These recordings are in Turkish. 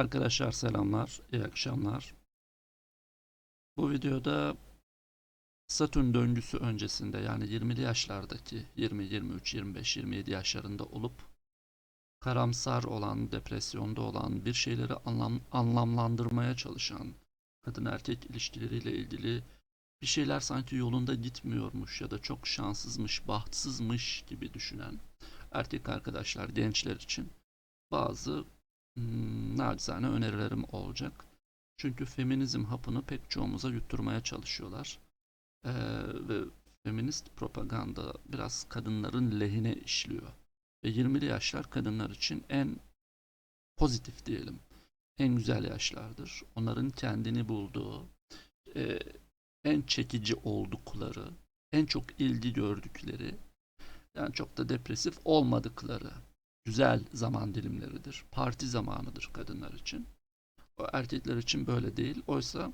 Arkadaşlar selamlar, iyi akşamlar. Bu videoda Satürn döngüsü öncesinde yani 20'li yaşlardaki 20, 23, 25, 27 yaşlarında olup karamsar olan, depresyonda olan, bir şeyleri anlam, anlamlandırmaya çalışan kadın erkek ilişkileriyle ilgili bir şeyler sanki yolunda gitmiyormuş ya da çok şanssızmış, bahtsızmış gibi düşünen erkek arkadaşlar, gençler için bazı hmm, önerilerim olacak. Çünkü feminizm hapını pek çoğumuza yutturmaya çalışıyorlar. Ee, ve feminist propaganda biraz kadınların lehine işliyor. Ve 20'li yaşlar kadınlar için en pozitif diyelim, en güzel yaşlardır. Onların kendini bulduğu, e, en çekici oldukları, en çok ilgi gördükleri, yani çok da depresif olmadıkları güzel zaman dilimleridir. Parti zamanıdır kadınlar için. O erkekler için böyle değil. Oysa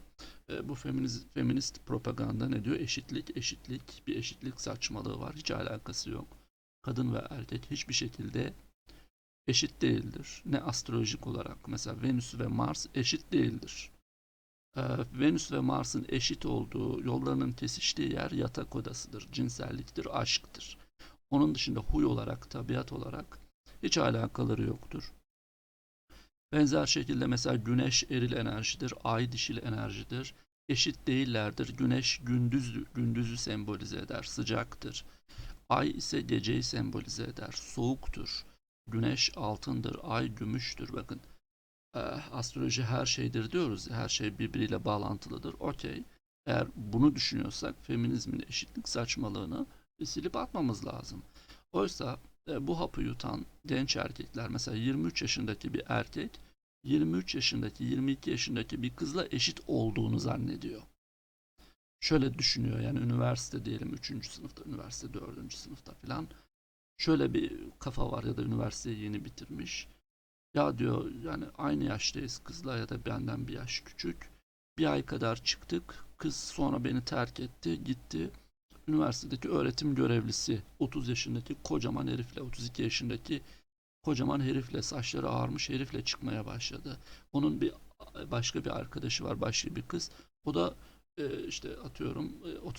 e, bu feminist, feminist propaganda ne diyor? Eşitlik, eşitlik, bir eşitlik saçmalığı var. Hiç alakası yok. Kadın ve erkek hiçbir şekilde eşit değildir. Ne astrolojik olarak. Mesela Venüs ve Mars eşit değildir. Ee, Venüs ve Mars'ın eşit olduğu, yollarının kesiştiği yer yatak odasıdır. Cinselliktir, aşktır. Onun dışında huy olarak, tabiat olarak hiç alakaları yoktur. Benzer şekilde mesela güneş eril enerjidir, ay dişil enerjidir. Eşit değillerdir. Güneş gündüz gündüzü sembolize eder, sıcaktır. Ay ise geceyi sembolize eder, soğuktur. Güneş altındır, ay gümüştür. Bakın e, astroloji her şeydir diyoruz. Her şey birbiriyle bağlantılıdır. Okey. Eğer bunu düşünüyorsak feminizmin eşitlik saçmalığını silip atmamız lazım. Oysa bu hapı yutan genç erkekler mesela 23 yaşındaki bir erkek 23 yaşındaki 22 yaşındaki bir kızla eşit olduğunu zannediyor. Şöyle düşünüyor yani üniversite diyelim 3. sınıfta, üniversite 4. sınıfta falan. Şöyle bir kafa var ya da üniversiteyi yeni bitirmiş. Ya diyor yani aynı yaştayız kızla ya da benden bir yaş küçük. Bir ay kadar çıktık. Kız sonra beni terk etti, gitti üniversitedeki öğretim görevlisi 30 yaşındaki kocaman herifle 32 yaşındaki kocaman herifle saçları ağarmış herifle çıkmaya başladı. Onun bir başka bir arkadaşı var başka bir kız. O da e, işte atıyorum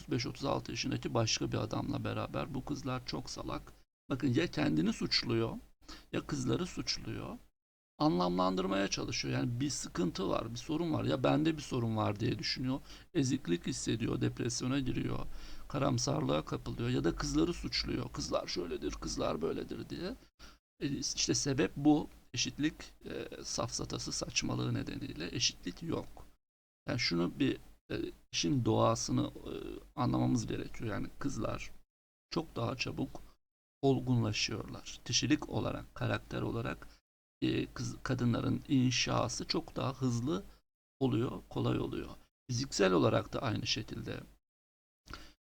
35-36 yaşındaki başka bir adamla beraber bu kızlar çok salak. Bakın ya kendini suçluyor ya kızları suçluyor. Anlamlandırmaya çalışıyor. Yani bir sıkıntı var, bir sorun var. Ya bende bir sorun var diye düşünüyor. Eziklik hissediyor, depresyona giriyor karamsarlığa kapılıyor ya da kızları suçluyor. Kızlar şöyledir, kızlar böyledir diye. E işte sebep bu. Eşitlik e, safsatası saçmalığı nedeniyle eşitlik yok. Yani şunu bir e, işin doğasını e, anlamamız gerekiyor. Yani kızlar çok daha çabuk olgunlaşıyorlar. Kişilik olarak, karakter olarak e, kız, kadınların inşası çok daha hızlı oluyor, kolay oluyor. Fiziksel olarak da aynı şekilde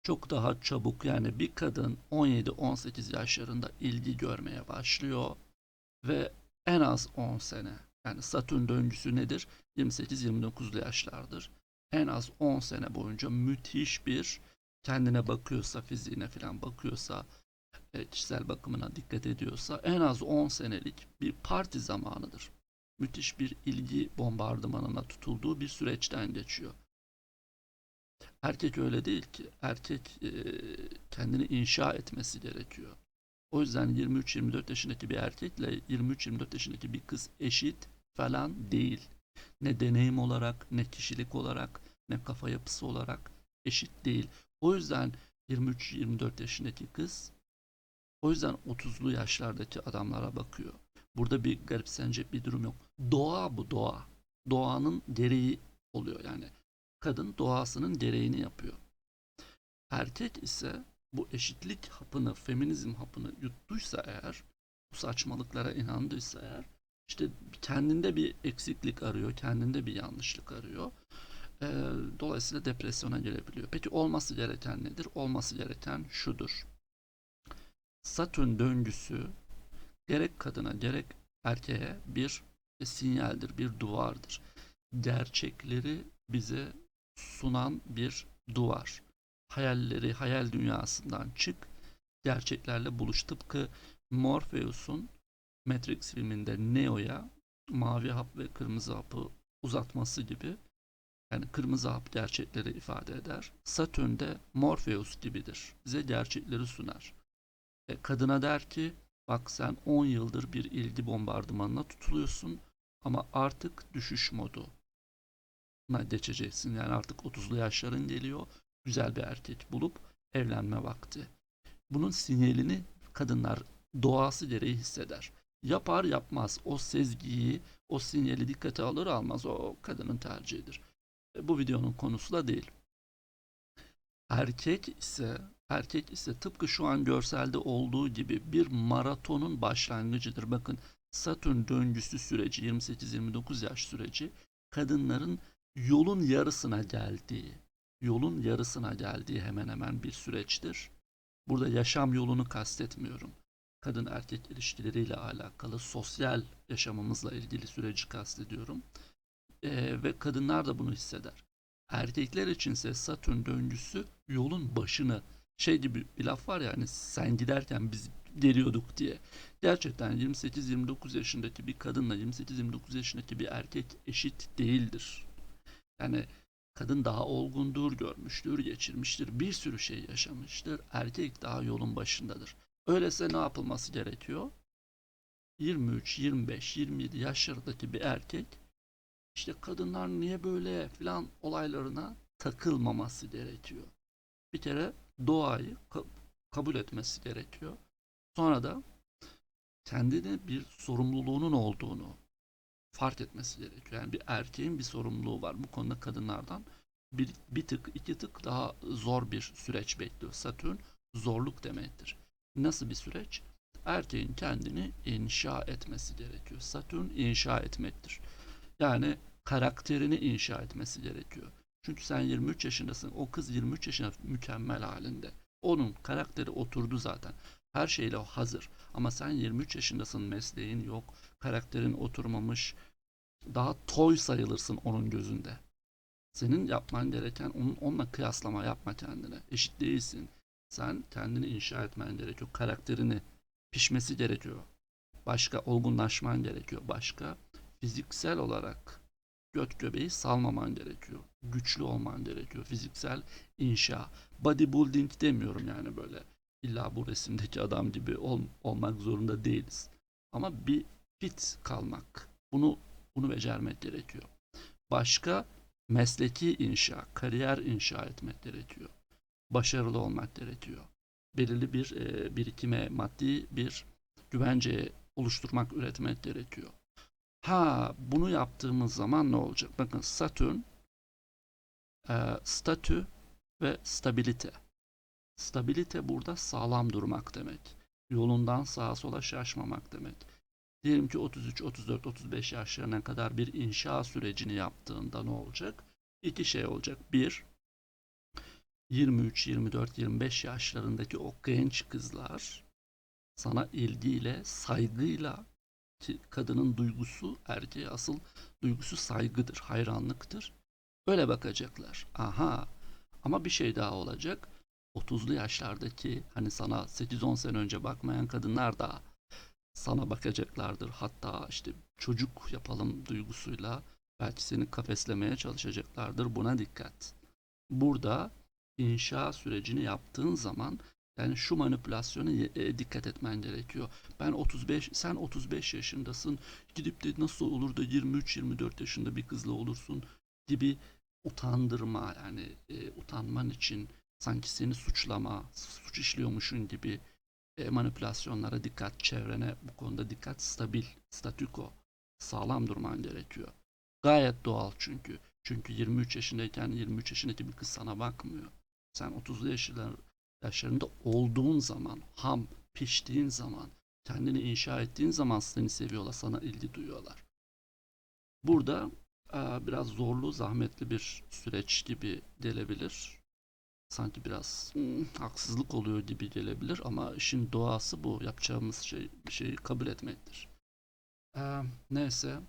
çok daha çabuk yani bir kadın 17-18 yaşlarında ilgi görmeye başlıyor ve en az 10 sene yani Satürn döngüsü nedir? 28-29'lu yaşlardır. En az 10 sene boyunca müthiş bir kendine bakıyorsa, fiziğine falan bakıyorsa, kişisel bakımına dikkat ediyorsa en az 10 senelik bir parti zamanıdır. Müthiş bir ilgi bombardımanına tutulduğu bir süreçten geçiyor. Erkek öyle değil ki. Erkek e, kendini inşa etmesi gerekiyor. O yüzden 23-24 yaşındaki bir erkekle 23-24 yaşındaki bir kız eşit falan değil. Ne deneyim olarak, ne kişilik olarak, ne kafa yapısı olarak eşit değil. O yüzden 23-24 yaşındaki kız o yüzden 30'lu yaşlardaki adamlara bakıyor. Burada bir garipsenecek bir durum yok. Doğa bu doğa. Doğanın gereği oluyor yani kadın doğasının gereğini yapıyor. Erkek ise bu eşitlik hapını, feminizm hapını yuttuysa eğer, bu saçmalıklara inandıysa eğer, işte kendinde bir eksiklik arıyor, kendinde bir yanlışlık arıyor. Ee, dolayısıyla depresyona girebiliyor. Peki olması gereken nedir? Olması gereken şudur. Satürn döngüsü gerek kadına gerek erkeğe bir sinyaldir, bir duvardır. Gerçekleri bize sunan bir duvar. Hayalleri, hayal dünyasından çık, gerçeklerle buluş. Tıpkı Morpheus'un Matrix filminde Neo'ya mavi hap ve kırmızı hapı uzatması gibi. Yani kırmızı hap gerçekleri ifade eder. Satürn de Morpheus gibidir. Bize gerçekleri sunar. E, kadına der ki bak sen 10 yıldır bir ilgi bombardımanına tutuluyorsun ama artık düşüş modu geçeceksin. Yani artık 30'lu yaşların geliyor. Güzel bir erkek bulup evlenme vakti. Bunun sinyalini kadınlar doğası gereği hisseder. Yapar yapmaz o sezgiyi, o sinyali dikkate alır almaz o kadının tercihidir. E, bu videonun konusu da değil. Erkek ise erkek ise tıpkı şu an görselde olduğu gibi bir maratonun başlangıcıdır. Bakın Satürn döngüsü süreci 28-29 yaş süreci kadınların yolun yarısına geldiği, yolun yarısına geldiği hemen hemen bir süreçtir. Burada yaşam yolunu kastetmiyorum. Kadın erkek ilişkileriyle alakalı sosyal yaşamımızla ilgili süreci kastediyorum. Ee, ve kadınlar da bunu hisseder. Erkekler içinse Satürn döngüsü yolun başını şey gibi bir laf var ya hani sen giderken biz geliyorduk diye. Gerçekten 28-29 yaşındaki bir kadınla 28-29 yaşındaki bir erkek eşit değildir. Yani kadın daha olgundur, görmüştür, geçirmiştir, bir sürü şey yaşamıştır. Erkek daha yolun başındadır. Öyleyse ne yapılması gerekiyor? 23, 25, 27 yaşlarındaki bir erkek işte kadınlar niye böyle filan olaylarına takılmaması gerekiyor. Bir kere doğayı ka- kabul etmesi gerekiyor. Sonra da kendine bir sorumluluğunun olduğunu fark etmesi gerekiyor. Yani bir erkeğin bir sorumluluğu var. Bu konuda kadınlardan bir, bir tık iki tık daha zor bir süreç bekliyor. Satürn zorluk demektir. Nasıl bir süreç? Erkeğin kendini inşa etmesi gerekiyor. Satürn inşa etmektir. Yani karakterini inşa etmesi gerekiyor. Çünkü sen 23 yaşındasın. O kız 23 yaşında mükemmel halinde. Onun karakteri oturdu zaten. Her şeyle hazır. Ama sen 23 yaşındasın, mesleğin yok, karakterin oturmamış. Daha toy sayılırsın onun gözünde. Senin yapman gereken onun, onunla kıyaslama yapma kendine. Eşit değilsin. Sen kendini inşa etmen gerekiyor. Karakterini pişmesi gerekiyor. Başka olgunlaşman gerekiyor. Başka fiziksel olarak göt göbeği salmaman gerekiyor. Güçlü olman gerekiyor. Fiziksel inşa. Bodybuilding demiyorum yani böyle. İlla bu resimdeki adam gibi ol, olmak zorunda değiliz. Ama bir fit kalmak. Bunu bunu becermek gerekiyor. Başka mesleki inşa, kariyer inşa etmek gerekiyor. Başarılı olmak gerekiyor. Belirli bir e, birikime, maddi bir güvence oluşturmak, üretmek gerekiyor. Ha bunu yaptığımız zaman ne olacak? Bakın Satürn e, statü ve stabilite. Stabilite burada sağlam durmak demek. Yolundan sağa sola şaşmamak demek. Diyelim ki 33, 34, 35 yaşlarına kadar bir inşa sürecini yaptığında ne olacak? İki şey olacak. Bir, 23, 24, 25 yaşlarındaki o genç kızlar sana ilgiyle, saygıyla kadının duygusu erkeğe asıl duygusu saygıdır, hayranlıktır. Öyle bakacaklar. Aha. Ama bir şey daha olacak. 30'lu yaşlardaki hani sana 8-10 sene önce bakmayan kadınlar da sana bakacaklardır. Hatta işte çocuk yapalım duygusuyla belki seni kafeslemeye çalışacaklardır. Buna dikkat. Burada inşa sürecini yaptığın zaman yani şu manipülasyona e, dikkat etmen gerekiyor. Ben 35, sen 35 yaşındasın. Gidip de nasıl olur da 23-24 yaşında bir kızla olursun gibi utandırma yani e, utanman için sanki seni suçlama, suç işliyormuşun gibi e, manipülasyonlara dikkat, çevrene bu konuda dikkat, stabil, statüko, sağlam durman gerekiyor. Gayet doğal çünkü. Çünkü 23 yaşındayken 23 yaşındaki bir kız sana bakmıyor. Sen 30'lu yaşlar, yaşlarında olduğun zaman, ham, piştiğin zaman, kendini inşa ettiğin zaman seni seviyorlar, sana ilgi duyuyorlar. Burada e, biraz zorlu, zahmetli bir süreç gibi gelebilir sanki biraz hmm, haksızlık oluyor gibi gelebilir ama işin doğası bu. Yapacağımız şey şeyi kabul etmektir. Ee, neyse.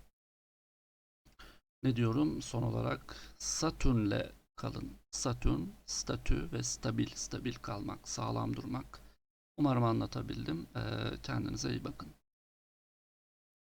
Ne diyorum son olarak Satürn'le kalın. Satürn, statü ve stabil, stabil kalmak, sağlam durmak. Umarım anlatabildim. Ee, kendinize iyi bakın.